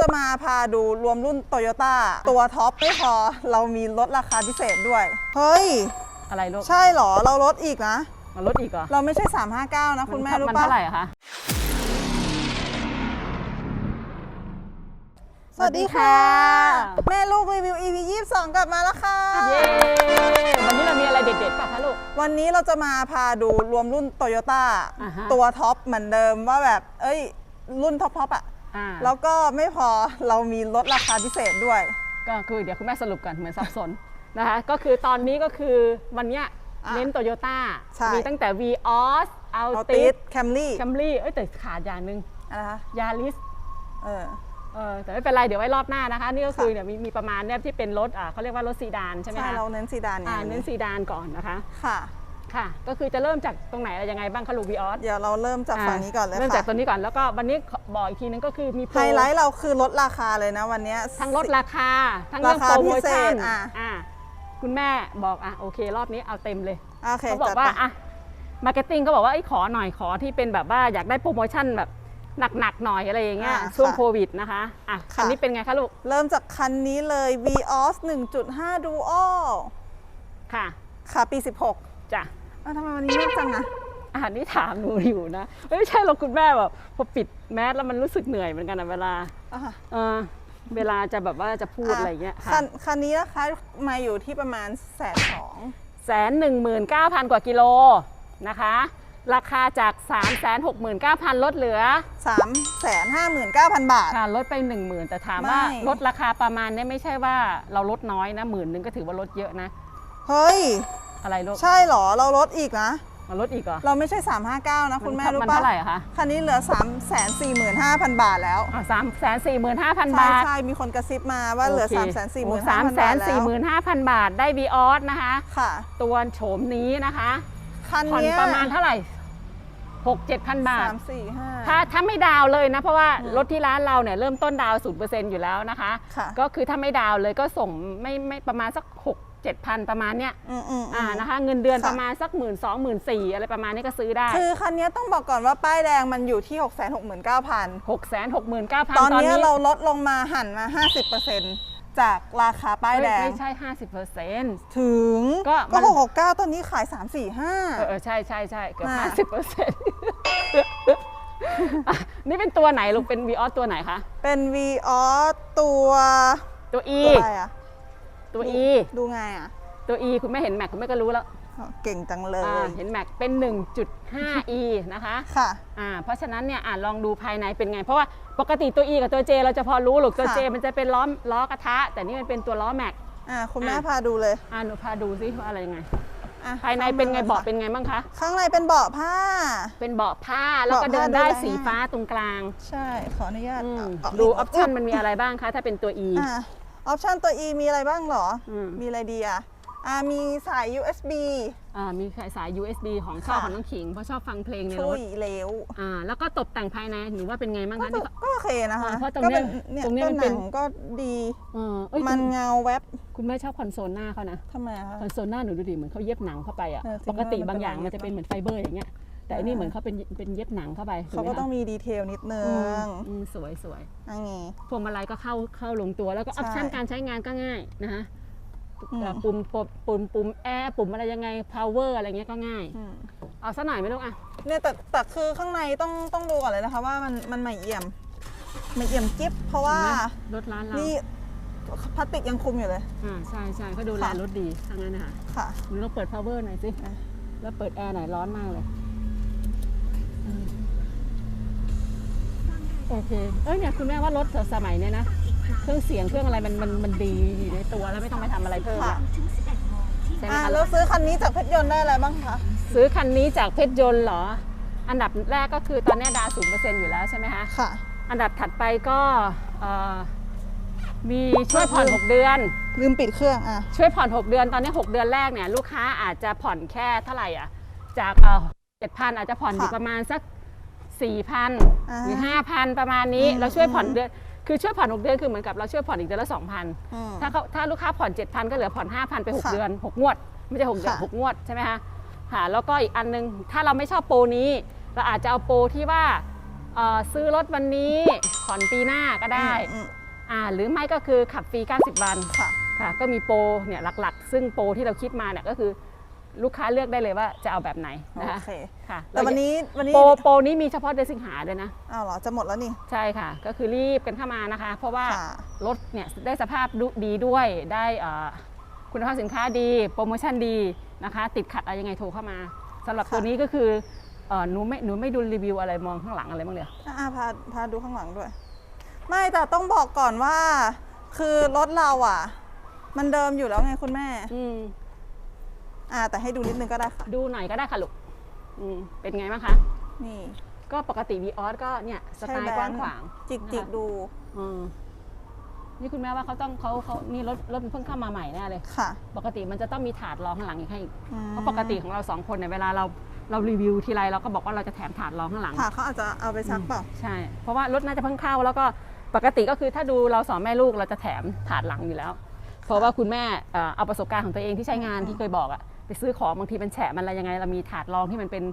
จะมาพาดูรวมรุ่นโตโยต้าตัวท็อปไม่พอ เรามีลดราคาพิเศษด้วย เฮ้ย อะไรลูกใช่เหรอ เราลดอีกนะ มันลดอีกเหรอ เราไม่ใช่ 359 นะ คุณแม่รู้มันปะเท่าไหร่อะคะ สวัสดีค่ะ แม่ลูกรีวิว EP 22 กลับมาแล้วค่ะ เย้ วันนี้เรามีอะไรเด็ดๆป่ะคะลูก วันนี้เราจะมาพาดูรวมรุ่นโตโยต้าอ่าฮะตัวท็อปเหมือนเดิมว่าแบบ เอ้ย รุ่นท็อปท็อปอะ อ่า แล้วก็ไม่พอเรามีลดราคาพิเศษด้วย ก็คือเดี๋ยวคุณแม่สรุปกันเหมือนสับสน นะคะ ก็คือตอนนี้ก็คือวันเนี้ยอะเน้นโตโยต้าใช่ มีตั้งแต่ v ีออสอัลเอาติติสดแคมรี่แคมรี่เอ้ยแต่ขาดอย่างหนึ่งอะไรคะยาริสเออ เออแต่ไม่เป็นไร เดี๋ยวไว้รอบหน้านะคะ นี่ก็คือค่ะ เนี่ยมีมีประมาณเนี่ยที่เป็นรถอ่าเขาเรียกว่ารถซีดานใช่ไหมใช่คะเราเน้นซีดานอ่าอย่างเน้นซีดานก่อนนะคะ ค่ะ ค่ะ ก็คือจะเริ่มจากตรงไหนอะไรยังไงบ้างคะลูกวีออส เดี๋ยวเราเริ่มจากฝั่งนี้ก่อนเลยเริ่มค่ะจากตัวนี้ก่อนแล้วก็วันนี้ขอบอกอีกทีนึงก็คือมีโปรไฮไลท์เราคือลดราคาเลยนะวันเนี้ยทั้งลดราคา ทั้งเรื่องราคาโปรโมชั่นพิเศษอะอ่าคุณแม่บอกอะโอเค รอบนี้เอาเต็มเลยโอเคเขาบอกจัดว่าไปอะมาร์เก็ตติ้งก็บอกว่าไอ้ยขอหน่อยขอที่เป็นแบบว่าอยากได้โปรโมชั่นแบบหนักๆหน่อยอะไรอย่างเงี้ยอ่าช่วงค่ะโควิดนะคะอะค่ะคันนี้เป็นไงคะลูก เริ่มจากคันนี้เลย Vios 1.5 Duo ค่ะ ค่ะปี 16 จ้ะอ้าวทำไมวันนี้เงียบจังอะอ่านนี่ถามหนูอยู่นะเอ้ยไม่ใช่หรอกคุณแม่แบบพอปิดแมสแล้วมันรู้สึกเหนื่อยเหมือนกันนะเวลาอะเออเวลาจะแบบว่าจะพูดอะไรอย่างเงี้ยค่ะ คันคันนี้นะคะมาอยู่ที่ประมาณแสนสองแสนหนึ่งหมื่นเก้าพันกว่ากิโลนะคะ ราคาจาก3 6 9 0 0 0ลดเหลือสามแสนห้าหมื่นเก้าพันบาท ค่ะลดไป1 0,000แต่ถามว่าไม่ ลดราคาประมาณเนี้ไม่ใช่ว่าเราลดน้อยนะหมื่นนึงก็ถือว่าลดเยอะนะ เฮ้ย อะไรลูกใช่เหรอเราลดอีกนะ มาลดอีกเหรอ เราไม่ใช่ 359 นะคุณแม่รู้มันปะเท่าไหร่อะคะ คันนี้เหลือ 3 4 5 0 0 0 บาทแล้ว สามแสนสี่หมื่นห้าพันใช่บาทใช่มีคนกระซิบมาว่าเหลือ 3 4 5 0 0 0สามบาทแสนแล้วสี่หมื่นห้าพันบาทได้วีออสนะคะ ค่ะ ตัวโฉมนี้นะคะคันผ่อนเนี้ยประมาณเท่าไหร่หกเจ็ดพันบาท สามสี่ห้า ถ้าถ้าไม่ดาวน์เลยนะ เพราะว่าอืมรถที่ร้านเราเนี่ยเริ่มต้นดาวศูนย์เปอร์เซ็นต์อยู่แล้วนะคะ ค่ะ ก็คือถ้าไม่ดาวน์เลยก็ส่งไม่ไม่ประมาณสักหก เจ็ดพันประมาณเนี้ยอืมอืมอือ่ามนะคะ เงินเดือนค่ะ ประมาณสักหมื่นสองหมื่นสี่อะไรประมาณนี้ก็ซื้อได้คือคันนี้ต้องบอกก่อนว่าป้ายแดงมันอยู่ที่ 6 6 9 0 0 0หกแสนหกหมื่นเก้าพันตอนนี้เราลดลงมาหันมา 50%จากราคาป้ายแดง ไม่ใช่ห้าสิบเปอร์เซ็นต์ ถึงก็มัก็นหกหกเก้าตอนนี้ขาย 3 4เออเออใช่ใช่ใช่เกือบน่ะห้าสิบเปอร์เซ็นต์นี่เป็นตัวไหนลูกเป็นวีออสตัวไหนคะ5เป็น v ีออตัวตัว E ตัวอะไรอะ ตัว E ดูไงอะตัว E คุณไม่เห็นแม็กคุณไม่ก็รู้แล้วอ๋อเก่งจังเลอ่ายเห็นแม็กเป็น 1.5 e นะคะค่ะอ่าเพราะฉะนั้นเนี่ยอ่าลองดูภายในเป็นไง เพราะว่าปกติตัว E กับตัว J เราจะพอรู้หรอกตัวค่ะ J มันจะเป็นล้อล้อกระทะ แต่นี่มันเป็นตัวล้อแม็กอ่าคุณแม่อะพาดูเลยอ่าหนูพาดูซิว่าอะไรยังไงอะภายในเป็นไงข้มลยเบาะค่ะเป็นไงบ้างคะข้างในเป็นเบาะผ้า เป็นเบาะผ้าแล้วก็เบาะผ้าเดินได้ดูแลสีฟ้าตรงกลาง ใช่ขออนุญาตอืมเอาเาดูอเาอปชันมันมีอะไรบ้างคะถ้าเป็นตัว E อ่าออปชันตัว E มีอะไรบ้างเหรอ อืมมีอะไรดีอะอ่ามีสาย USB อ่ามีสาย USB ของชอบค่ะ ของน้องขิงเพราะชอบฟังเพลงในรช่วถยเหลวอ่าแล้วก็ตกแต่งภายในหนูว่าเป็นไงบ้างก็คะถืนี่อก็ ก็โอเคนะคะอ่าเพราะตรงก็เนี้ยเนี่ยตรงเนี้ยตัวมันหเป็นัน งก็ดีเออเอ้ยมันคุณเงาแวบคุณแม่ชอบคอนโซลหน้าเขานะ ทำไมอะคะ คอนโซลหน้าหนูดูดิเหมือนเขาเย็บหนังเข้าไปอะเออจริงปกติว่ามันบางอย่างเป็นมันจะเป็นเหมือนไฟเบอร์อย่างเงี้ย แต่อันนี้เหมือนเขาเป็นเป็นเย็บหนังเข้าไปเขาก็ถูไหมคะต้องมีดีเทลนิดนึอืมงอืมสวยสวยอันนี้พวงมาลัยก็เข้าเข้าลงตัวแล้วก็อใช่อปชั่นการใช้งานก็ง่ายนะคะอืมเอ่อปุ่มปุ่มปุ่มปุ่มแอร์ปุ่มอะไรยังไง power อะไรเงี้ยก็ง่ายอืมเอาซะหน่อยไหมลูกอะเนี่ยแต่แต่คือข้างในต้องต้องดูก่อนเลยนะคะว่ามันมันใหม่เอี่ยมใหม่เอี่ยมกิ๊บเพราะว่าเห็นไหมรถร้านเรานี่พลาสติกยังคุมอยู่เลยอ่าใช่ใช่เขาดูแลค่ะรถดีทั้งนั้นนะคะค่ะหนูลองเปิด power หน่อยสิอะแล้วเปิดแอร์หน่อยร้อนมากเลยอืม โอเค เอ้ยเนี่ยคุณแม่ว่ารถสมัยเนี่ยนะ เครื่องเสียงเครื่องอะไรมันมันมันดีอยู่ในตัวแล้วไม่ต้องไปทำอะไรเพิ่มค่ะละใช่ไหมอ่าคะแล้วซื้อคันนี้จากเพชรยนต์ได้อะไรบ้างคะ ซื้อคันนี้จากเพชรยนต์เหรอ อันดับแรกก็คือตอนนี้ดาวศูนย์เปอร์เซ็นต์อยู่แล้วใช่ไหมคะ ค่ะ อันดับถัดไปก็เอ่อมีช่วยผ่อน 6 เดือน ลืมปิดเครื่องอะ ช่วยผ่อน 6 เดือนตอนนี้ 6 เดือนแรกเนี่ยลูกค้าอาจจะผ่อนแค่เท่าไหร่อะจากเออเจ็ดพันอาจจะผ่อนอยู่ค่ะประมาณสัก4,000อ่าหรือ5,000ประมาณนี้อืมเราช่วยผ่อนอืมเดือนคือช่วยผ่อน6เดือนคือเหมือนกับเราช่วยผ่อนอีกเดือนละ2,000อืมถ้าเขาถ้าลูกค้าผ่อน7,000ก็เหลือผ่อน5,000ไป6ค่ะเดือน6งวด ไม่ใช่6เดือนค่ะ6งวดใช่ไหมคะค่ะแล้วก็อีกอันนึงถ้าเราไม่ชอบโปรนี้ เราอาจจะเอาโปรที่ว่าเอ่อซื้อรถวันนี้ผ่อนปีหน้าก็ได้อืมอ่าหรือไม่ก็คือขับฟรี 90 วันค่ะค่ะ ก็มีโปรเนี่ยหลักๆ ซึ่งโปรที่เราคิดมาเนี่ยก็คือ ลูกค้าเลือกได้เลยว่าจะเอาแบบไหนโอนะคะเค ค่ะแต่วันนี้วันนี้โปรโปรนี้มีเฉพาะเดือนสิงหาด้วยนะ อ้าวเหรอจะหมดแล้วนี่ ใช่ค่ะ ก็คือรีบกันเข้ามานะคะ เพราะว่าค่ะ รถเนี่ยได้สภาพดุดีด้วยได้เอ่อคุณภาพสินค้าดี โปรโมชั่นดีนะคะ ติดขัดอะไรยังไงโทรเข้ามาสำหรับค่ะตัวนี้ก็คือเอ่อหนูไม่หนูไม่ดูรีวิวอะไรมองข้างหลังอะไรบ้างเลยอ่าพาพาดูข้างหลังด้วย ไม่แต่ต้องบอกก่อนว่า คือรถเราอะ มันเดิมอยู่แล้วไงคุณแม่ อืม อ่าแต่ให้ดูนิดนึงก็ได้ค่ะ ดูหน่อยก็ได้ค่ะลูกอืมเป็นไงบ้างคะ นี่ ก็ปกติวีออสก็เนี่ยสไตล์กว้างขวางจิกจิกๆดูอืมนี่คุณแม่ว่าเขาต้องเขาเขานี่รถรถมันเพิ่งเข้ามาใหม่แน่เลย ค่ะปกติมันจะต้องมีถาดรองข้างหลังอีกให้อีกอืมเพราะปกติของเราสองคนเนี่ยเวลาเราเรารีวิวทีไรเราก็บอกว่าเราจะแถมถาดรองข้างหลัง ค่ะเขาอาจจะเอาไปซักเปล่า ใช่ เพราะว่ารถน่าจะเพิ่งเข้าแล้วก็ปกติก็คือถ้าดูเราสองแม่ลูกเราจะแถมถาดหลังอยู่แล้ว เพราะว่าคุณแม่เอ่อเอาประสบการณ์ของตัวเองที่ใช้งานที่เคยบอกอะ ไปซื้อของบางทีมันแฉะมันอะไรยังไงเรามีถาดรองที่มันเป็น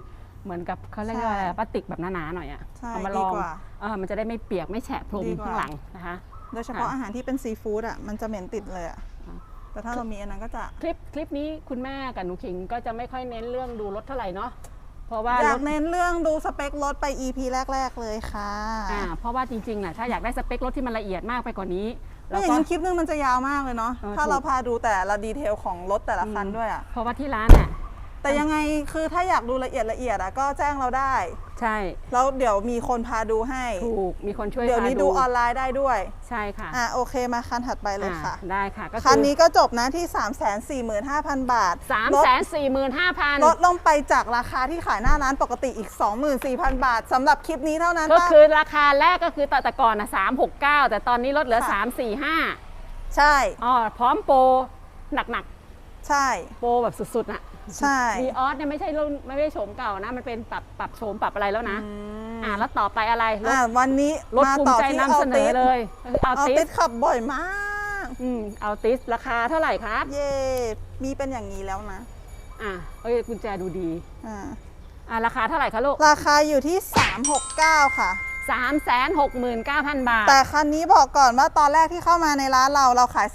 เหมือนกับเขาเรียกว่าอะไรพลาสติกแบบหนาๆหน่อยอะใช่เอามาดีรองกว่าเออมันจะได้ไม่เปียกไม่แฉะพรมดีกว่า ข้างหลังนะคะ โดยเฉพาะค่ะ อาหารที่เป็นซีฟู้ดอะมันจะเหม็นติดเลยอะอ่าแต่ถ้าเรามีอันนั้นก็จะ คลิปคลิปนี้คุณแม่กับหนูขิงก็จะไม่ค่อยเน้นเรื่องดูรถเท่าไหร่เนาะเพราะว่าอยารกถเน้นเรื่องดูสเปครถไป EP แรก ๆ เลยค่ะ อ่าเพราะว่าจริงๆน่ะถ้าอยากได้สเปครถที่มันละเอียดมากไปกว่านี้ไม่ แล้วอย่างก็นั้นคลิปนึงมันจะยาวมากเลยเนาะ เออถ้าถูก เราพาดูแต่ละดีเทลของรถแต่ละคันด้วยอะ เพราะว่าที่ร้านน่ะ แต่ยังไงคือถ้าอยากดูละเอียดละเอียดอะก็แจ้งเราได้ ใช่แล้วเดี๋ยวมีคนพาดูให้ ถูกมีคนช่วยเดี๋ยวนี้พาดูออนไลน์ได้ด้วย ใช่ค่ะอะโอเคมาคันถัดไปเลยค่ะ อ่าได้ค่ะก็คันนี้ก็จบนะที่ 345,000 บาทสามลดแสนสี่หมื่นห้าพันลดลงไปจากราคาที่ขายหน้าร้านปกติอีก 24,000 บาทสำหรับคลิปนี้เท่านั้นก็ป่ะคือราคาแรกก็คือแต่แต่ก่อนนะสามหกเก้าแต่ตอนนี้ลดเหลือค่ะ สามสี่ห้าใช่ อ๋อพร้อมโปรหนักใช่ๆโปรแบบสุดๆน่ะ ใช่ วีออสเนี่ยไม่ใช่รุ่นไม่ได้โฉมเก่านะ มันเป็นปรับปรับโฉมปรับอะไรแล้วนะอืมอ่าแล้วต่อไปอะไรรถอะวันนี้รถมาภูมิต่อใจที่นำเอาเสนติอสเลยเอาเอาติติสสขับบ่อยมาก อืมเอาติสราคาเท่าไหร่ครับเย่มีเป็นอย่างนี้แล้วนะอะเอ้ยกุญแจดูดีอ่าอะราคาเท่าไหร่คะลูกราคาอยู่ที่ 369 ค่ะ สามแสนหกหมื่นเก้าพันบาท แต่คันนี้บอกก่อนว่าตอนแรกที่เข้ามาในร้านเราเราขาย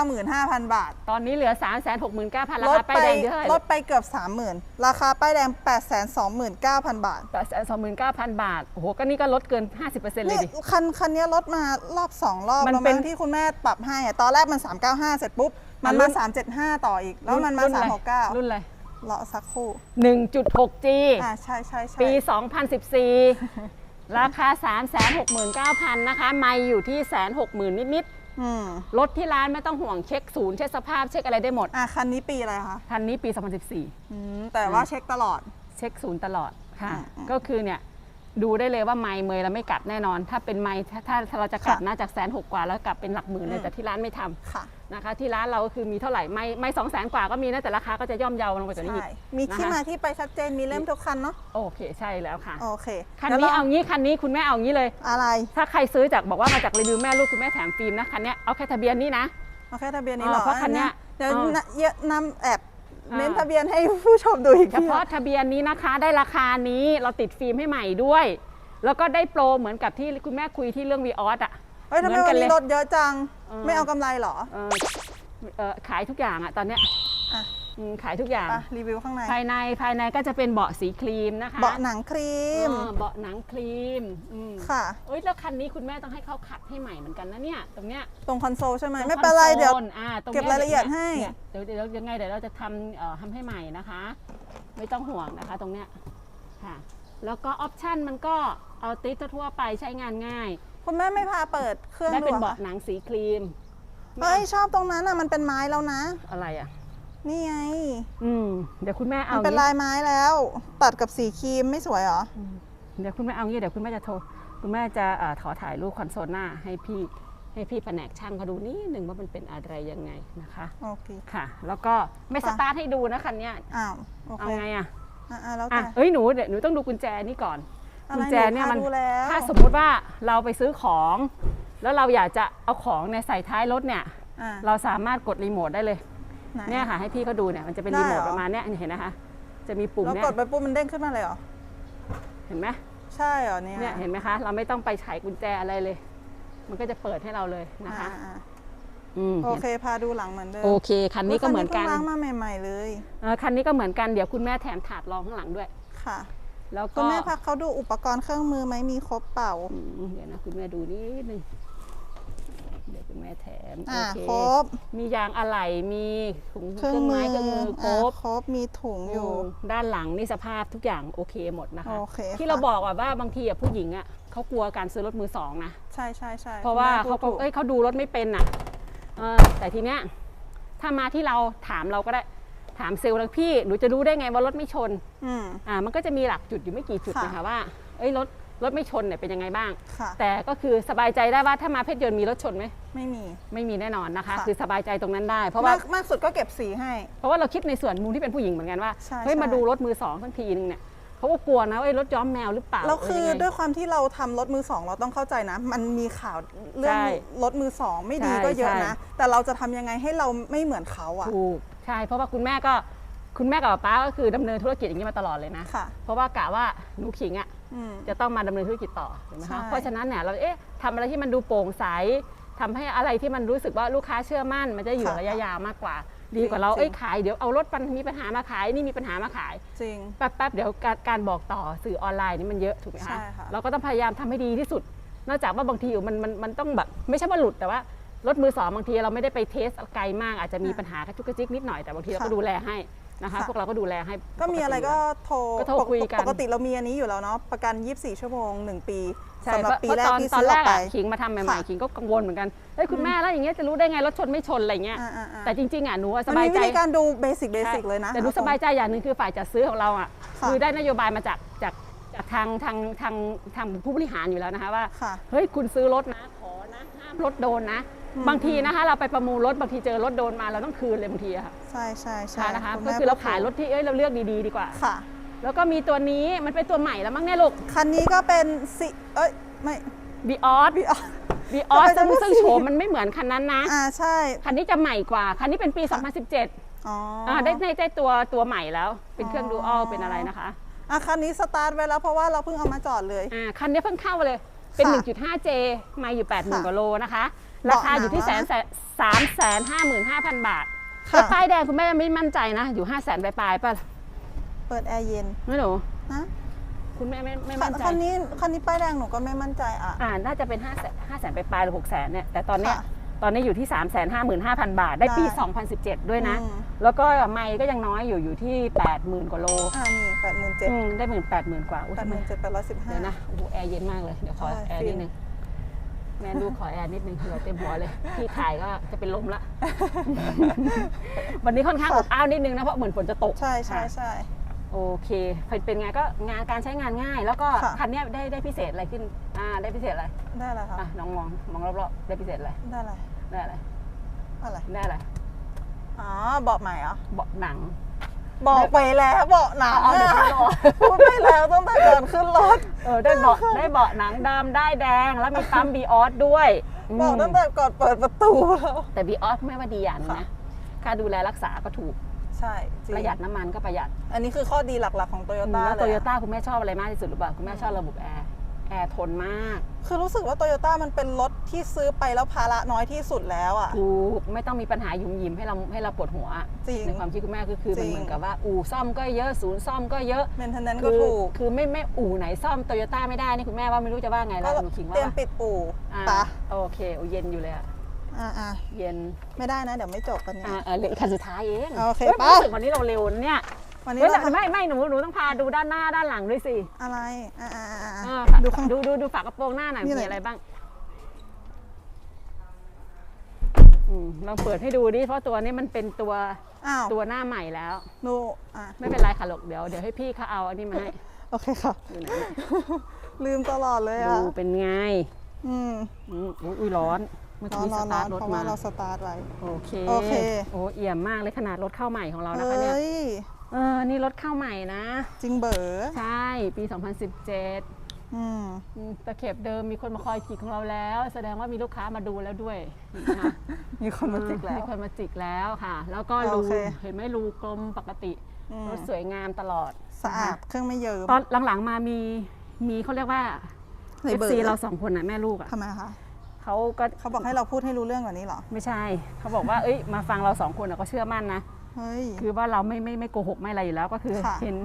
395,000 บาท ตอนนี้เหลือสามแสนหกหมื่นเก้าพันราลดคาไปป้ายแดงเท่าไหร่ลดไปเกือบ 30,000 ราคาป้ายแดง 829,000 บาทแปดแสนสองหมื่นเก้าพันบาท โอ้โห ก็นี่ก็ลดเกินห้าสิบเปอร์เซ็นต์เลยนี่ดิ คันคันนี้ลดมารอบ 2 รอบมันแล้วเป็มั้นงที่คุณแม่ปรับให้อะตอนแรกมัน 395 เสร็จปุ๊บ มันรุ่มาน375 ต่ออีก แล้วมันมารุ่อะไร369 รุ่นอะไรรอสักครู่หนึ่งจุดหกจีอ่าใช่ใช่ใช่ปีสองพันสิบสี่ ราคาสามแสนหกหมื่นเก้าพันนะคะ ไม่อยู่ที่แสนหกหมื่นนิดอืมๆรถที่ร้านไม่ต้องห่วงเช็คศูนย์เช็คสภาพเช็คอะไรได้หมด อะคันนี้ปีอะไรคะคันนี้ปี 2014 อืมแต่ว่าเช็คตลอด เช็คศูนย์ตลอดค่ะ อืมอืม ก็คือเนี่ย ดูได้เลยว่าไม้เมยเราไม่กัดแน่นอน ถ้าเป็นไม้ถ้าถ้าถ้าเราจะกัดค่ะนะจากแสนหกกว่าแล้วกลับเป็นหลักหมื่นเลอืยม แต่ที่ร้านไม่ทำค่ะ นะคะ ที่ร้านเราก็คือมีเท่าไหร่ไม่ไม่สองแสนกว่าก็มีนะแต่ราคาก็จะย่อมเยาลงไปกว่านี้อีใช่ ก มีที่นะคะ มาที่ไปชัดเจน มีเล่มทุกคันเนาะ โอเคใช่แล้วค่ะ โอเคคันดี๋ยวนี้รเอางี้คันนี้คุณแม่เอางี้เลย อะไร ถ้าใครซื้อจากบอกว่ามาจากรีวิวแม่ลูกคุณแม่แถมฟิล์มนะคันเนี้ยเอาแค่ทะเบียนนี้นะ เอาแค่ทะเบียนนี้เหรอเออเพราะคันเนี้ยเดี๋ยวเออ นะเยอะนำแอบ เออเน้นทะเบียนให้ผู้ชมดูอีกเฉทีพาะทะเบียนนี้นะคะได้ราคานี้เราติดฟิล์มให้ใหม่ด้วย แล้วก็ได้โปรเหมือนกับที่คุณแม่คุยที่เรื่องวีออสอะเฮ้ยทำไมเหมือนกัวันนเลยนี้ลดเยอะจังเออไม่เอากำไรเหรอเออเอ่อขายทุกอย่างอะตอนเนี้ย อะอืมขายทุกอย่างไปรีวิวข้างใน ภายในภายในก็จะเป็นเบาะสีครีมนะคะเบาะหนังครีมเออเบาะหนังครีมอืมค่ะ เอ้ยแล้วคันนี้คุณแม่ต้องให้เขาขัดให้ใหม่เหมือนกันนะเนี่ยตรงเนี้ย ตรงคอนโซลใช่ไหมตงไม่เป็นไรคอนโซลเดี๋ยวอ่าตงเก็บนี้รายละเอียดให้ นี่เดี๋ยวเดี๋ยวยังไงเดี๋ยวเราจะทำเอ่อทำให้ใหม่นะคะ ไม่ต้องห่วงนะคะตรงเนี้ยค่ะ แล้วก็ออปชันมันก็เอาติสทั่วๆไปใช้งานง่าย คุณแม่ไม่พาเปิดเครื่องได้ดูเป็นเหรอเบาะคะหนังสีครีมเฮ้ยชอบตรงนั้นอะ มันเป็นไม้แล้วนะ อะไรอะ นี่ไง อืมเดี๋ยวคุณแม่มัเอานเป็นงี้ลายไม้แล้ว ตัดกับสีครีมไม่สวยเหรออืมเดี๋ยวคุณแม่เอางี้เดี๋ยวคุณแม่จะโทรคุณแม่จะเอ่อขอถ่ายรูปคอนโซลหน้าให้พี่ให้พี่แผนกช่างเขาดูนิดหนึ่งว่ามันเป็นอะไรยังไงนะคะ โอเค ค่ะ แล้วก็ไม่ค่ะสตาร์ทให้ดูนะคันเนี้ยอ้าว โอเอาเคไงอะอะอะแล้วอะแต่เอ้ยหนูเดี๋ยวหนูต้องดูกุญแจนี่ก่อน อะไรกุญแจเนี่ยมัน หพาดูแล้วถ้าสมมุติว่าเราไปซื้อของ แล้วเราอยากจะเอาของในยใส่ท้ายรถเนี่ย อะเราสามารถกดรีโมทได้เลย ไหนเนี่ยค่ะให้พี่เขาดูเนี่ยมันจะเป็นได้รีโมทเหรอประมาณเนี้ยเห็นนะคะ จะมีปุ่มแล้วเนี่ยกดไปปุ๊บมันเด้งขึ้นมาเลยเหรอเห็นไหมใช่เหรอเนี่ยเนี่ยเห็นไหมคะ เราไม่ต้องไปไขกุญแจอะไรเลย มันก็จะเปิดให้เราเลยนะคะอ่าอืมๆโอเคพาดูหลังเหมือนเดิมโอเคคันนี้ก็เหมือนกันยคัพิ่งล้างมาใหม่ ๆ เลยเออคันนี้ก็เหมือนกันเดี๋ยวคุณแม่แถมถาดรองข้างหลังด้วยค่ะ แล้วคุก็ณแม่พักเขาดูอุปกรณ์เครื่องมือไหมมีครบเปล่าอืมเดี๋ยวนะคุณแม่ดูนิดนึงเดี๋ยว คุณแม่แถมอ่าโอเคครบ มียางอะไหล่มีถุงเคเครื่รื่อองงมืไม้อเครื่องมือครบาครบมีถุงอยู่มด้านหลังนี่สภาพทุกอย่างโอเคหมดนะคะ โอเคที่ค่ะเราบอกว่าว่าบางทีอะผู้หญิงอะเขากลัวการซื้อรถมือสองนะ ใช่ใช่ใช่เพราะว่าคุณแม่เขาพูดก็ถูกเอ้ยเขาดูรถไม่เป็นน่ะเออแต่ทีเนี้ยถ้ามาที่เราถามเราก็ได้ถามเซลล์แล้วพี่หนูจะรู้ได้ไงว่ารถไม่ชน อืม อ่ามันก็จะมีหลักจุดอยู่ไม่กี่จุดค่ะ นะคะว่า เอ้ยรถ รถไม่ชนเนี่ยเป็นยังไงบ้าง ค่ะ แต่ก็คือสบายใจได้ว่าถ้ามาเพชรยนต์มีรถชนไหมไม่มี ไม่มีแน่นอนนะคะ ค่ะ คือสบายใจตรงนั้นได้ เพราะว่ามากมากสุดก็เก็บสีให้ เพราะว่าเราคิดในส่วนมุมที่เป็นผู้หญิงเหมือนกันว่าใช่เฮ้ยใช่ มาดูรถมือสองทั้งทีนึงเนี่ยเขาก็กลัวนะว่าเอ้ยรถย้อมแมวหรือเปล่าแล้วคือเยังไง ด้วยความที่เราทำรถมือสองเราต้องเข้าใจนะ มันมีข่าวเรื่องใช่รถมือสองไม่ดีใช่ก็เยอะใช่ นะ แต่เราจะทำยังไงให้เราไม่เหมือนเขาอะถูกใช่เพราะว่าคุณแม่ก็ คุณแม่กับป้าก็คือดำเนินธุรกิจอย่างนี้มาตลอดเลยนะ ค่ะ เพราะว่ากะว่าหนูขิงอะอืม จะต้องมาดำเนินธุรกิจต่อถูกไหมใช่ คะเพราะฉะนั้นเนี่ยเราเอ๊ะทำอะไรที่มันดูโปร่งใสทำให้อะไรที่มันรู้สึกว่าลูกค้าเชื่อมั่น มันจะอยู่ค่ะระยะยาวมากกว่า ดีกว่าเราจริงเอ้ยขายเดี๋ยวเอารถมันมีปัญหามาขายนี่มีปัญหามาขาย จริง แป๊บๆเดี๋ยวการการบอกต่อสื่อออนไลน์นี่มันเยอะถูกไหมใช่คะค่ะเราก็ต้องพยายามทำให้ดีที่สุด นอกจากว่าบางทีมันมันมันต้องแบบไม่ใช่ว่าหลุดแต่ว่ารถมือสองบางทีเราไม่ได้ไปเทสไกลมากอาจจะมีปัญหากระจุกกระจิกนิดหน่อยแต่บางทีเราก็ดูแลให้ นะคะพวกเราก็ดูแลให้ก็มีอะไรก็โทรก็โทรปกคุยกันปกติเรามีอันนี้อยู่แล้วเนาะประกัน 24 ชั่วโมง 1 ปีใช่สำหรับปีเพราะแรกตอนที่ตอนซื้อแรออกกไปอะขิงมาทำใหม่ค่ะ ๆขิงก็กังวลเหมือนกันเฮ้ยคุณแม่แล้วอย่างเงี้ยจะรู้ได้ไงรถชนไม่ชนอะไรเงี้ยอ่าๆๆแต่จริงๆอะหนูอะสมันบายมีใจวิธีการดูเบสิกเบสิกใช่เลยนะ แต่หนูสบายใจอย่างหนึ่งคือฝ่ายจัดซื้อของเราอะค่ะคือได้นโยบายมาจากจากจากทางทางทางทางผู้บริหารอยู่แล้วนะคะว่าค่ะเฮ้ยคุณซื้อรถนะขอนะห้ามรถโดนนะอืม บางทีนะคะเราไปประมูลรถบางทีเจอรถโดนมาเราต้องคืนเลยบางทีอะค่ะ ใช่ใช่ใช่ใช่นะคะณก็แม่คือเราพูดขายรถที่เอ้ยเราเลือกดีๆดีกว่าค่ะ แล้วก็มีตัวนี้มันเป็นตัวใหม่แล้วมั้งเนี่ยลูกคันนี้ก็เป็นสิเอ้ยไม่บีออสพี่อ๋อบีออสทำไมซึ่งต้องซึ่งสีโฉมมันไม่เหมือนคันนั้นนะอ่าใช่คันนี้จะใหม่กว่าคันนี้เป็นปี 2017อ๋ออ่าได้ได้ได้ตัวตัวใหม่แล้ว เป็นเครื่องอ๋อดูอัลเป็นอะไรนะคะอะคันนี้สตาร์ทไว้แล้วเพราะว่าเราเพิ่งเอามาจอดเลยอ่าคันนี้เพิ่งเข้าเลยเป็นค่ะ 1.5J มาอยู่ 80,000ค่ะกว่าโลนะคะเบาะ ราคาอยู่ที่หแสนันงแสนสามแสนห้าหมื่นห้าพันบาทค่ะรถป้ายแดงคุณแม่ไม่มั่นใจนะ อยู่ห้าแสนปลายๆป่ะ เปิดแอร์เย็นไม่หนูนะคุณแม่ไม่ไม่คัมั่นนใจคันนี้คันนี้ป้ายแดงหนูก็ไม่มั่นใจอะอ่าน่าจะเป็นห้าแสนห้าแสนปลายๆหรือหกแสนเนี่ยแต่ตอนเนี้ยค่ะตอนนี้อยู่ที่3ามแสนห้าหมื่นห้าพันบาท ได้ปีได้2017 ด้วยนะอืมแล้วก็ไม่ก็ยังน้อยอยู่อยู่ที่ 80,000 กว่าโล อ่านี่แปดหมื่นเจ็ดอืมได้หมื่นแปดหมื่นกว่าอุ๊ยแปดทำหไมมื่นเจ็ดแปดร้อยสิบห้าเดี๋ยวนะโอ้โหแอร์เย็นมากเลย เดี๋ยวขอใช่แอร์ฟินินดนึง แมนดูขอแอร์นิดนึงเหงื่อเต็มหัวเลยพี่ถ่ายก็จะเป็นลมละ วันนี้ค่อนข้างอบอ้าวนิดนึงนะเพราะเหมือนฝนจะตก ใช่ใช่ค่ะใช่ โอเคเป็นเป็นไงก็งานการใช้งานง่าย แล้วก็ค่ะ คันเนี้ยได้ได้พิเศษอะไรขึ้น อ่าได้พิเศษอะไรได้อะไรคะอะน้องมองมองรอบๆได้พิเศษอะไรได้อะไรได้อะไรอะไรได้อะไรอ๋อเบาะใหม่เหรอเบาะหนัง บอกไปแล้วเบาะหนังเอาเดี๋ยวอะค่อยรอ พูดไปแล้วตั้งแต่ก่อนขึ้นรถ เออได้เบาะได้เบาะหนังดำได้แดงแล้วมีปั๊มบีออสด้วยมบอกตั้งแต่ก่อนเปิดประตูแล้ว แต่บีออสไม่ว่าดีอย่างหนึงค่ะนะค่าดูแลรักษาก็ถูกใช่จริงประหยัดน้ำมันก็ประหยัดอันนี้คือข้อดีหลักๆของโตโยต้าแล้วเลโตยโยอะ ต้าคุณแม่ชอบอะไรมากที่สุดหรือเปล่าคุณแม่ชอบระบบแอร์ แอร์ทนมากคือรู้สึกว่าโตโยต้ามันเป็นรถที่ซื้อไปแล้วภาระน้อยที่สุดแล้วอะ ถูกไม่ต้องมีปัญหาหยุ่มหยิมให้เราให้เราปวดหัว จริง ในความคิดคุณแม่ก็คือจริมันง เหมือนกับว่าอู่ซ่อมก็เยอะศูนย์ซ่อมก็เยอะเมนเทนแนนคืก็อถูกคือไม่ไม่อู่ไหนซ่อมโตโยต้าไม่ได้นี่คุณแม่ว่าไม่รู้จะว่าไงก็แล้วหนูขิงเตรีว่ายมปิดอู่อ่าปะโอเคโอ้เย็นอยู่เลยอะอ่าอ่าเย็น ไม่ได้นะ เดี๋ยวไม่จบกันเนี่ย อ่าเออเหลืออีกคันสุดท้ายเองโอเคฮ้ยไป รู้สึกวันนี้เราเร็วนะเนี่ย วันนี้เฮ้ยเราแต่ไม่ไม่หนูหนูต้องพาดูด้านหน้าด้านหลังด้วยสิอะไรอ่าอ่าอ่าเออ่าอดูข้าง ดูดูดูฝากระโปรงหน้าหน่อยนี่อะไรมีอะไรบ้างอืมลองเปิดให้ดูดิเพราะตัวนี้มันเป็นตัวอ้าวตัวหน้าใหม่แล้ว ดูอะไม่เป็นไรค่ะลูกเดี๋ยวเดี๋ยวให้พี่เขาเอาอันนี้มาให้ โอเคค่ะดูหน่อยนะลืมตลอดเลยดูอะเป็นไงอืมอืมอุ้ยร้อน เมื่อร้อนกี้ร้สอนตาร้อร์ทรถนเพราะมาว่าเราสตาร์ทไว้ โอเคโอเค โอ้เอี่ยมมากเลยขนาดรถเข้าใหม่ของเราเฮนะคะเนี่ย้ย เออ นี่รถเข้าใหม่นะ จริงเบ๋อใช่ ปี 2017อืมอืมตะเข็บเดิมมีคนมาคอยจิกของเราแล้ว แสดงว่ามีลูกค้ามาดูแล้วด้วยนะคะมีคนมาจิกแล้วมีคนมาจิกแล้วค่ะ แล้วก็รูโอเค เห็นไหมรูกลมปกติอืมรถสวยงามตลอด สะอาดเครื่องไม่เยิ้มตอนหลังๆมามีมีเขาเรียกว่าในเบอ FC ร์เราสองคนน่ะแม่ลูกอะทำไมคะเขาก็เขาบอกให้เราพูดให้รู้เรื่องกว่านี้เหรอ ไม่ใช่ เขาบอกว่าเอ้ยมาฟังเราสองคนอะก็เชื่อมั่นนะ เฮ้ย คือว่าเราไม่ไม่ไม่โกหกไม่อะไรอยู่แล้วก็คือค่ะเห็น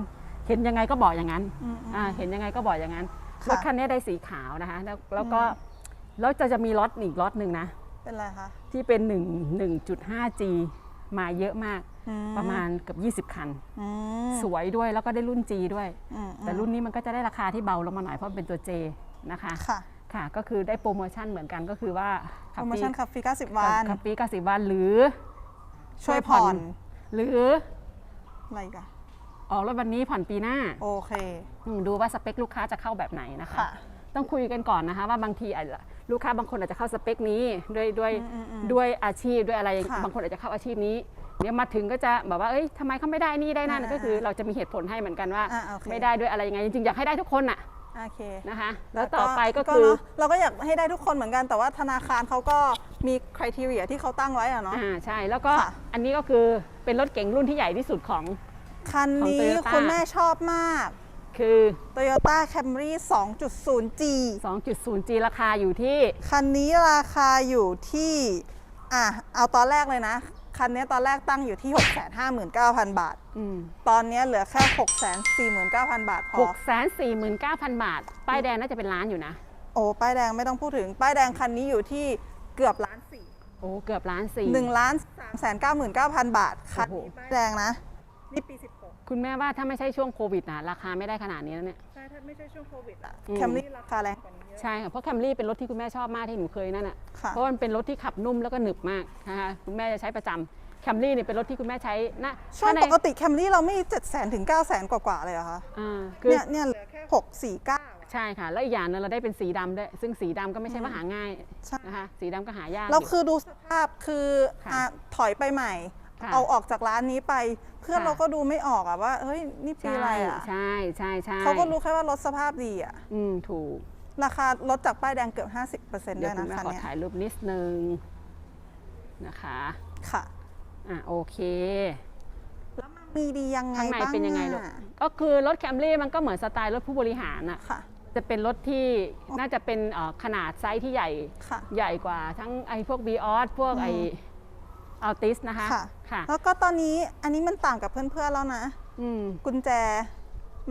เห็นยังไงก็บอกอย่างนั้นอืมอืมอ่าเห็นยังไงก็บอกอย่างนั้นค่ะรถคันนี้ได้สีขาวนะคะ แล้วแล้วก็แล้วจะจะมีรถอีกรถหนึ่งนะ เป็นไรคะที่เป็น 1 1.5G มาเยอะมากอืประมาณเกือบ20 คัน อืมสวยด้วยแล้วก็ได้รุ่น G ด้วยอืมแต่รุ่นนี้มันก็จะได้ราคาที่เบาลงมาหน่อยเพราะมันเป็นตัว J นะคะ ค่ะค่ะ ก็คือได้โปรโมชั่นเหมือนกันก็คือว่าโปรโมชั่นคาฟี90 วันคับปีกสิบวันหรือช่วยผ่อน หรืออะไรอีกันออกรถวันนี้ผ่อนปีหน้าโอเคอืมดูว่าสเปคลูกค้าจะเข้าแบบไหนนะคะค่ะต้องคุยกันก่อนนะคะ ว่าบางทีอาจจะลูกค้าบางคนอาจจะเข้าสเปคนี้ด้วยด้วยอืมอืมอืมด้วยอาชีพด้วยอะไรค่ะบางคนอาจจะเข้าอาชีพนี้เดี๋ยวมาถึงก็จะแบบว่าเอ้ยทำไมเขาไม่ได้นี่ได้นั่นอ่าก็คือ เราจะมีเหตุผลให้เหมืคุณว่าอ่าโอเคไม่ได้ด้วยอะไรยังไงจริงๆอยากให้ได้ทุกคนน่ะโอเคนะคะ แล้วต่อไปก็คือเนอะเราก็อยากให้ได้ทุกคนเหมือนกันแต่ว่าธนาคารเขาก็มีคุณทีเรียที่เขาตั้งไว้อะเนาะอ่าใช่แล้วก็ค่ะอันนี้ก็คือ เป็นรถเก๋งรุ่นที่ใหญ่ที่สุดของ คันนี้ของ Toyota คุณแม่ชอบมาก คือ Toyota Camry 2.0G 2.0G ราคาอยู่ที่ คันนี้ราคาอยู่ที่ อะ เอาตอนแรกเลยนะ คันนี้ตอนแรกตั้งอยู่ที่ 659,000 บาท อืมตอนนี้เหลือแค่ 649,000 บาทพหอกแสนสี่หมื่นเก้าพันบาท ป้ายแดงน่าจะเป็นล้านอยู่นะ โอ้ ป้ายแดงไม่ต้องพูดถึง ป้ายแดงคันนี้อยู่ที่เกือบล้านสี่ โอ้เกือบล้านสี่หนึ่งล้านสามแสนเก้าหมื่นเก้าพันบาทคันโอ้โหนี้ป้ายแดงนะ นี่ปี16คุณแม่ว่าถ้าไม่ใช่ช่วงโควิดนะราคาไม่ได้ขนาดนี้แล้วเนี่ยใช่ถ้าไม่ใช่ช่วงโควิดอะอืมแคมรี่ราคาแรงกว่านี้เยอะใช่ค่ะเพราะแคมรี่เป็นรถที่คุณแม่ชอบมากที่หนูเคยนั่นอะค่ะเพราะมันเป็นรถที่ขับนุ่มแล้วก็หนึบมากนะคะคุณแม่จะใช้ประจำแคมรี่เนี่ยเป็นรถที่คุณแม่ใช้นะช่วงถ้าในปกติแคมรี่เราไม่7 0 0 0 0ถึง9 0 0 0 0กว่าๆเลยเหรอคะอ่าคือเนี่ยเนี่ยเหลือแค่6 4 9 ใช่ค่ะ แล้วอีกอย่างหนึงเราได้เป็นสีดำด้วย ซึ่งสีดำก็ไม่ใช่ว่าหาง่ายใช่ นะคะ สีดำก็หายาก แล้วอยู่คือดูสภาพคือค่ะอะถอยไปใหม่ ค่ะเอาออกจากร้านนี้ไป เพื่อนค่ะ เราก็ดูไม่ออกอะว่าเฮ้ยนี่ปีอะไรอะใช่ใช่ใช่เขาก็รู้แค่ว่ารถสภาพดีอะอืมถูก ราคารถจากป้ายแดงเกือบ 50%ด้เดี๋ยววยคุนะณแม่คันขอเนี้ยถ่ายรูปนิดนึงนะคะ ค่ะ อะโอเคแล้วมันมีดียังไงข้างในบ้างเป็นยังไงลูก อะก็คือรถแคมรี่มันก็เหมือนสไตล์รถผู้บริหารอะค่ะ จะเป็นรถที่น่าจะเป็นเอ่อขนาดไซส์ที่ใหญ่ค่ะใหญ่กว่าทั้งไอ้พวก v ีออสพวกไอ้อัลติสนะคะค่ะค่ะ แล้วก็ตอนนี้อันนี้มันต่างกับเพื่อนๆแล้วนะอืมกุญแจ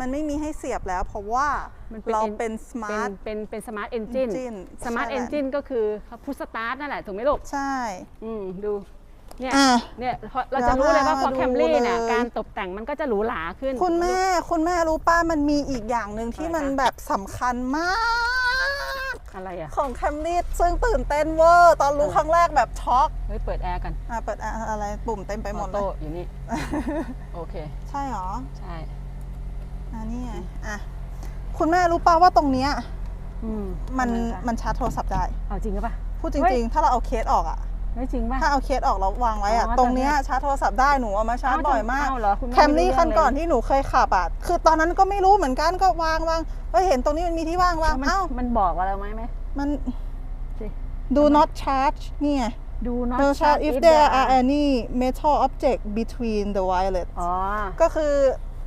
มันไม่มีให้เสียบแล้วเพราะว่ามันเป็นเรา en- เป็นสมาเป็นร์ทเป็นเป็นสมาร์ทเอนจิน Engine สมาร์ทใช่เอนจินก็คือพุทสตาร์ทนั่นแหละถูกไหมลูกใช่ อืมดู เนี่ยอะ เนี่ยพอเราจะรู้เลยว่าพอเดี๋ยวแคพามรี่ดูเนี่ยเลยการตกแต่งมันก็จะหรูหราขึ้น คุณแม่คุณแม่รู้ป้ามันมีอีกอย่างหนึ่งที่อะไรคะ มันแบบสำคัญมาก อะไรอะ ของแคมรี่ซึ่งตื่นเต้นเวอร์ ตอนรู้เออ ครั้งแรกแบบช็อกเฮ้ย เปิดแอร์กันอะเปิดอะอะไรปุ่มเต็มไปหมอดอเลโต้ยอยู่นี่ โอเค ใช่เหรอใช่อะนี่ไงอะคุณแม่รู้ป้าว่าตรงเนี้ยอืมมันทำไคะมันชาร์จโทรศัพท์ได้ เอาจริงหรือเปล่าพูดจเฮ้ริย ง ๆ ถ้าเราเอาเคสออกอะ เฮ้ยจริงป่ะ ถ้าเอาเคสออกแล้ววางไว้อะอ๋อตรงเนี้ยแต่ชาร์จโทรศัพท์ได้หนูเอามาชาร์จเอ้าบ่อยมากเอ้าเหรอคุณแม่แคมรี่ไม่รู้คันก่อนเรื่องเลยที่หนูเคยขับอะคือตอนนั้นก็ไม่รู้เหมือนกันก็วางวางเอ้ยเห็นตรงนี้มันมีที่ว่างวางแล้วมันเอ้ามันบอกว่าเราไหมไหม มันสิ do not charge นี่ไง ดู not no charge charge if if there there are are any metal object between the wireless อ๋อ ก็คือ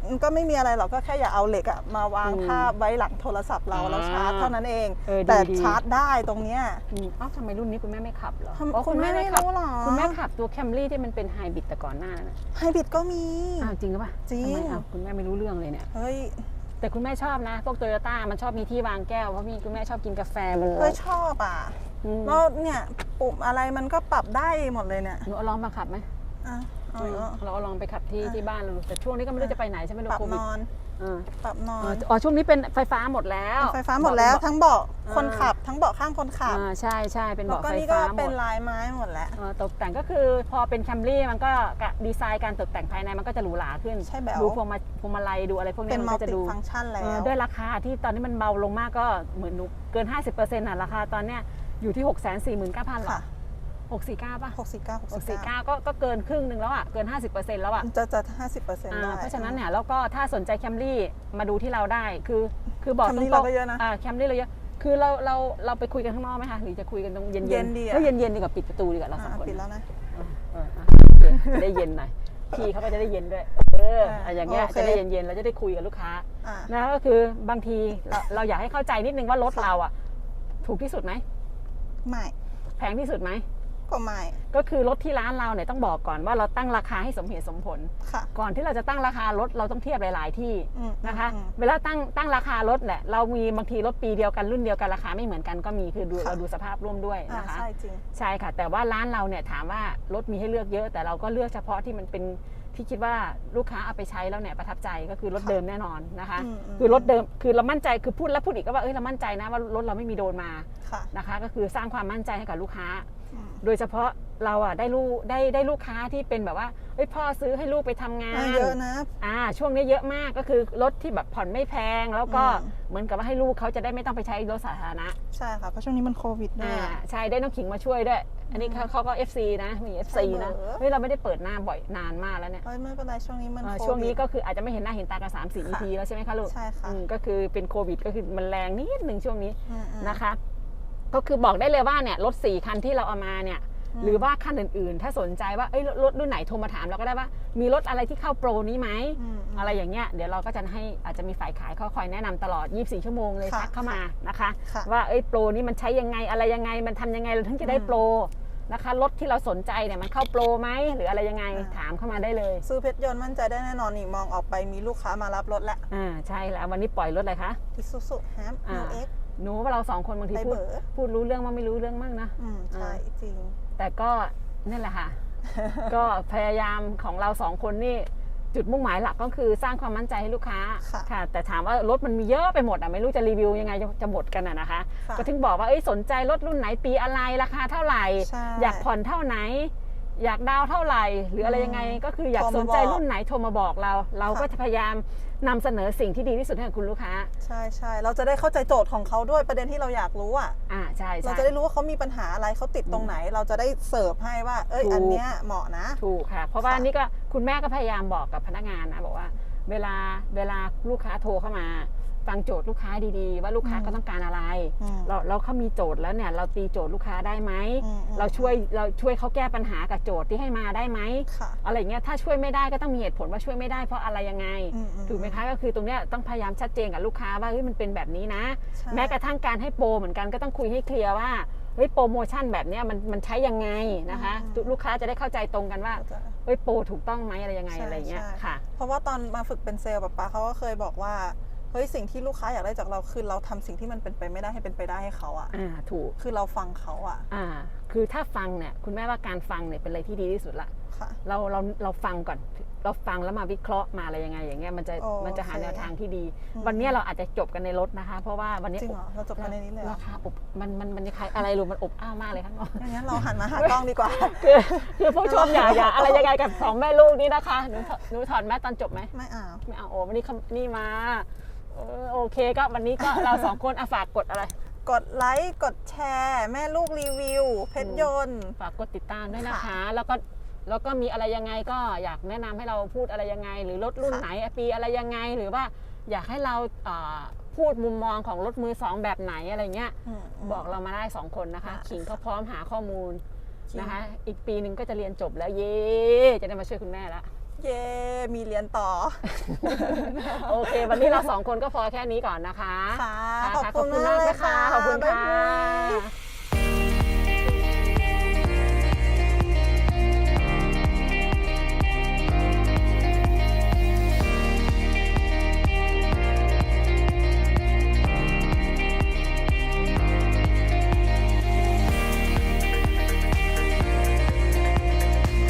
มันก็ไม่มีอะไรหรอกก็แค่อย่าเอาเหล็กอะมาวางอืมคาบไว้หลังโทรศัพท์เราอ่าแล้วชาร์จเท่านั้นเอง เออดีแต่ดี ชาร์จได้ตรงเนี้ย อืมอ้าวทำไมรุ่นนี้คุณแม่ไม่ขับเหรอทำอ๋อคุณแม่ไม่ขับรู้เหรอ คุณแม่ขับตัวแคมรี่ที่มันเป็นไฮบริดแต่ก่อนหน้านั้นน่ะไฮบริดก็มี อ้าวจริงหรือเปล่าจริง ทำไมอ้าวคุณแม่ไม่รู้เรื่องเลยเนี่ย เฮ้ยแต่คุณแม่ชอบนะ พวกโตโยต้ามันชอบมีที่วางแก้ว เพราะมีคุณแม่ชอบกินกาแฟบนรเฮ้ยถชอบอะอืมแล้วเนี่ยปุ่มอะไรมันก็ปรับได้หมดเลยเนี่ยหนูเอาลองมาขับไหมอะ เอาอีกแล้วเราเอาลองไปขับที่อะที่บ้านเราดูแต่ช่วงนี้ก็ไม่รู้จะไปไหนใช่ไหมลูปกรับโควินดอนอ่าปรับนออ๋อนอ๋อช่วงนี้เป็นไฟฟ้าหมดแล้วไฟฟ้าหมดแล้วเบาะทั้งเบาะอ่าคนขับ ทั้งเบาะข้างคนขับ อ่าใช่ใช่เป็นแล้วเบาะก็ไฟนี่ก็ฟ้าหมเป็นดลายไม้หมดแล้ว เอ่อตกแต่งก็คือพอเป็นแคมรี่มันก็กะดีไซน์การตกแต่งภายในมันก็จะหรูหราขึ้นใช่แบ๊ว ดูพวงมาพวงมาลัยดูอะไรพวกเป็นี้นมันมัลก็จะติดู ฟังก์ชันแล้เอ่อว ด้วยราคาที่ตอนนี้มันเบาลงมากก็เหมือนหนูเกิน 50%น่ะราคาตอนเนี้ยอยู่ที่ 6 4 9 0 0 0หรอค่ะ 649ป่ะ649 649 649 ก็ก็เกินครึ่งหนึ่งแล้วอะ เกิน 50%แล้วอะ จะจะ50%ได้อ่าเพราะฉะนั้นเนี่ยแล้วก็ถ้าสนใจแคมรี่มาดูที่เราได้ คือคือบอกต Camry รงๆเราก็เยอะนะอ่าแคมรี่เราเยอะ คือเราเราเราไปคุยกันข้างนอกไหมคะ หรือจะคุยกันตรงเย็นๆเย็นดีอะเฮ้ยเย็นๆดีกว่าปิดประตูดีกว่าเราสองอะคนปิดแล้วนะ เออเอออะโอเคจะได้เย็นหน่อยพี่เขาก็จะได้เย็นด้วย เอออะอะอย่างเงี้ยโอเค จะได้เย็นๆเราจะได้คุยกับลูกค้า อ่านะก็คือบางทีเราเราอยากให้เข้าใจนิดนึงว่ารถเราอะ ถูกที่สุดไหม ไม่ แพงที่สุดไหม ก็ไม่ ก็คือรถที่ร้านเราเนี่ยต้องบอกก่อนว่าเราตั้งราคาให้สมเหตุสมผล ค่ะ ก่อนที่เราจะตั้งราคารถเราต้องเทียบหลาย ๆ ที่อืมนะคะอืม เวลาตั้งตั้งราคารถแหละเรามีบางทีรถปีเดียวกันรุ่นเดียวกันราคาไม่เหมือนกันก็มีคือดูค่ะ เราดูสภาพร่วมด้วยอ่านะคะ ใช่จริง ใช่ค่ะ แต่ว่าร้านเราเนี่ยถามว่ารถมีให้เลือกเยอะ แต่เราก็เลือกเฉพาะที่มันเป็นที่คิดว่าลูกค้าเอาไปใช้แล้วเนี่ยประทับใจก็คือรถค่ะ เดิมแน่นอนนะคะอืมอืมคือรถเดิมคือเรามั่นใจคือพูดแล้วพูดอีกก็ว่าเอ้ยเรามั่นใจนะว่ารถเราไม่มีโดนมาค่ะ นะคะ ก็คือสร้างความมั่นใจให้กับลูกค้าอืม โดยเฉพาะเราอะได้ลูกได้ได้ลูกค้าที่เป็นแบบว่าเอ้ยพ่อซื้อให้ลูกไปทำงานอ่าเยอะนะอ่าช่วงนี้เยอะมากก็คือรถที่แบบผ่อนไม่แพง แล้วก็อืมเหมือนกับว่าให้ลูกเขาจะได้ไม่ต้องไปใช้รถสาธารณะใช่ค่ะเพราะช่วงนี้มันโควิดด้วยอ่าอะใช่ได้น้องขิงมาช่วยด้วย อันนี้เขาเขาก็ FC นะมี FC นะใช่เหรอเฮ้ยเราไม่ได้เปิดหน้าบ่อยนานมากแล้วเนี่ยเอ้ยไม่เป็นไรช่วงนี้มันเอ่อโควิดช่วงนี้ก็คืออาจจะไม่เห็นหน้าเห็นตากันสามสี่ค่ะนาทีแล้วใช่ไหมคะลูกใช่ค่ะอืมก็คือเป็นโควิดก็คือมันแรงนิดหนึ่งช่วงนี้อืมอืมนะคะ ก็คือบอกได้เลยว่าเนี่ยรถสี่คันที่เราเอามาเนี่ยอืมหรือว่าคันอื่นๆ ถ้าสนใจว่าเอ้ยรถรถรุ่นไหนโทรมาถามเราก็ได้ว่า มีรถอะไรที่เข้าโปรนี้ไหมอืมมอะไรอย่างเงี้ยเดี๋ยวเราก็จะให้อาจจะมีฝ่ายขายเขาคอยแนะนำตลอด 24 ชั่วโมงเลยค่ะทักเข้ามานะคะค่ะว่าเอ้ยโปรนี้มันใช้ยังไงอะไรยังไง มันทำยังไงเราถึงจะได้อืมโปรนะคะรถที่เราสนใจเนี่ยมันเข้าโปรไหมหรืออะไรยังไงอ่าถามเข้ามาได้เลย ซื้อเพชรยนต์มั่นใจได้แน่นอนนี่มองออกไปมีลูกค้ามารับรถแล้วอ่าใช่แล้ววันนี้ปล่อยรถอะไรคะอิซูซุแฮมอ่าโนเอ็ก หนูว่าเราสองคนบางทีไปพูดเบอพูดรู้เรื่องมั่งไม่รู้เรื่องมั่งนะ อืมใช่ จริง แต่ก็นั่นแหละค่ะ ก็พยายามของเราสองคนนี่จุดมุ่งหมายหลักก็คือสร้างความมั่นใจให้ลูกค้าค่ะ แต่ถามว่ารถมันมีเยอะไปหมดอะไม่รู้จะรีวิวยังไงจะจะหมดกันอะนะคะ ค่ะ ก็ถึงบอกว่าเอ้ยสนใจรถรุ่นไหนปีอะไรราคาเท่าไหร่ ใช่ อยากผ่อนเท่าไหน อยากดาวน์เท่าไหร่ หรืออะไรยังไงก็คืออยากโทรสมานใจบอกรุ่นไหนโทรมาบอกเรา เราก็ค่ะจะพยายามนำเสนอสิ่งที่ดีที่สุดให้กับคุณลูกค้า ใช่ใช่เราจะได้เข้าใจโจทย์ของเขาด้วยประเด็นที่เราอยากรู้อะอ่าใช่เราใช่จะได้รู้ว่าเขามีปัญหาอะไรเขาติดตรงไหน เราจะได้เสิร์ฟให้ว่า เอ้ยถูกอันเนี้ยเหมาะนะถูกค่ะ เพราะว่าค่ะนี่ก็คุณแม่ก็พยายามบอกกับพนักงานนะบอกว่า เวลาเวลาลูกค้าโทรเข้ามา ฟังโจทย์ลูกค้าดีๆ ว่าลูกค้าอืมเขาต้องการอะไร อืม เราเราเขามีโจทย์แล้วเนี่ย เราตีโจทย์ลูกค้าได้ไหม อืมอืมเราช่วยเราช่วยเขาแก้ปัญหากับโจทย์ที่ให้มาได้ไหม ค่ะอะไรเงี้ยถ้าช่วยไม่ได้ก็ต้องมีเหตุผลว่าช่วยไม่ได้เพราะอะไรยังไง อืมอืมถูกไหมคะก็คือตรงเนี้ยต้องพยายามชัดเจนกับลูกค้าว่าเฮ้ยมันเป็นแบบนี้นะ ใช่แม้กระทั่งการให้โปรเหมือนกันก็ต้องคุยให้เคลียร์ว่าเฮ้ยโปรโมชั่นแบบเนี้ยมันมันใช้ยังไงนะคะอืมลูกค้าจะได้เข้าใจตรงกันว่าเข้าใจ เฮ้ยโปรถูกต้องไหมอะไรยังไงใช่อะไรเงี้ยใช่ ค่ะ เพราะว่าตอนมาฝึกเป็นเซลล์ป๊าป๊าเขาก็เคยบอกว่า เฮ้ยสิ่งที่ลูกค้าอยากได้จากเราคือเราทำสิ่งที่มันเป็นไปไม่ได้ให้เป็นไปได้ให้เขาอะอ่าถูกคือเราฟังเขาอะอ่า คือถ้าฟังเนี่ยคุณแม่ว่าการฟังเนี่ยเป็นอะไรที่ดีที่สุดละค่ะเราเราเราฟังก่อน เราฟังแล้วมาวิเคราะห์มาอะไรยังไง อย่างเงี้ยมันจะโอเคมันจะหาแนวทางที่ดีอืมวันเนี้ยเราอาจจะจบกันในรถนะคะ เพราะว่าวันนี้จริงเหรอเราจบกันในนี้เลยเหรอราคาอบมันมันมันคล้ายอะไรรู้มันอบอ้าวมากเลยข้างนอกอย่างนั้นเราหันมาหากล้องดีกว่าคือคือผู้ชมอย่าอย่าอะไรยังไงกับสองแม่ลูกนี้นะคะหนูถอดหนูถอดแมสตอนจบไหมไม่เอาไม่เอาโอ้วันนี้คำนี่มา เออโอเคก็วันนี้ก็เราสองคนอะฝากกดอะไร กดไลค์ กดแชร์ แม่ลูกรีวิว เพชรยนต์ ฝากกดติดตามด้วยนะคะค่ะแล้วก็แล้วก็มีอะไรยังไงก็อยากแนะนำให้เราพูดอะไรยังไง หรือรถรุ่นค่ะ ไหนปีอะไรยังไง หรือว่าอยากให้เราเอ่อพูดมุมมองของรถมือสองแบบไหนอะไรเงี้ยอืมมบอกเรามาได้สองคนนะคะ ค่ะ ขิงเขาพร้อมหาข้อมูลขิงนะคะ อีกปีหนึ่งก็จะเรียนจบแล้วเย้จะได้มาช่วยคุณแม่แล้ว เย้มีเรียนต่อ โอเค วันนี้เราสองคนก็พอแค่นี้ก่อนนะคะค่ะค่ะขอบคุณมากมากเลยนะคะค่ะขอบคุณบ๊ายค่ะบาย